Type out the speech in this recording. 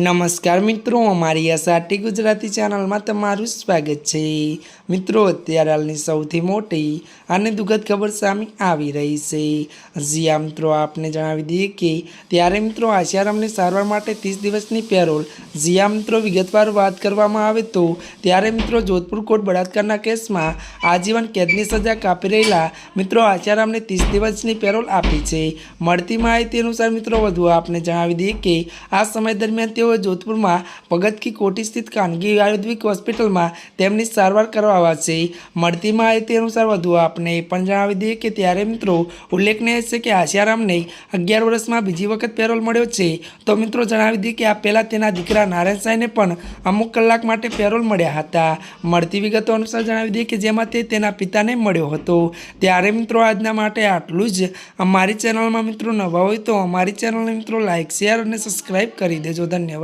નમસ્કાર મિત્રો, અમારી સાટી ગુજરાતી ચેનલમાં તમારું સ્વાગત છે. મિત્રો, અત્યારે હાલની સૌથી મોટી અને દુઃખદ ખબર સામે આવી રહી છે. જ્યાં મિત્રો, આપને જણાવી દઈએ કે ત્યારે મિત્રો આશારામની સારવાર માટે ત્રીસ દિવસની પેરોલ. જ્યાં મિત્રો, વિગતવાર વાત કરવામાં આવે તો ત્યારે મિત્રો જોધપુર કોર્ટ બળાત્કારના કેસમાં આજીવન કેદની સજા કાપી રહેલા મિત્રો આશારામને ત્રીસ દિવસની પેરોલ આપી છે. મળતી માહિતી અનુસાર મિત્રો વધુ આપને જણાવી દઈએ કે આ સમય દરમિયાન તેઓ જોધપુરમાં, ભગતકી કોટી સ્થિત ખાનગી આયુર્વેદિક હોસ્પિટલમાં તેમની સારવાર કરવા છે મળતી માહિતી અનુસાર વધુ આપને એ પણ જણાવી દઈએ કે ત્યારે મિત્રો ઉલ્લેખનીય છે કે આશારામને અગિયાર વર્ષમાં બીજી વખત પેરોલ મળ્યો છે. તો મિત્રો જણાવી દઈએ કે આ પહેલાં તેના દીકરા નારાયણ સાંઈને પણ અમુક કલાક માટે પેરોલ મળ્યા હતા. મળતી વિગતો અનુસાર જણાવી દઈએ કે જેમાં તે તેના પિતાને મળ્યો હતો. ત્યારે મિત્રો આજના માટે આટલું જ. અમારી ચેનલમાં મિત્રો નવા હોય તો અમારી ચેનલને મિત્રો લાઇક શેર અને સબસ્ક્રાઈબ કરી દેજો. ધન્યવાદ.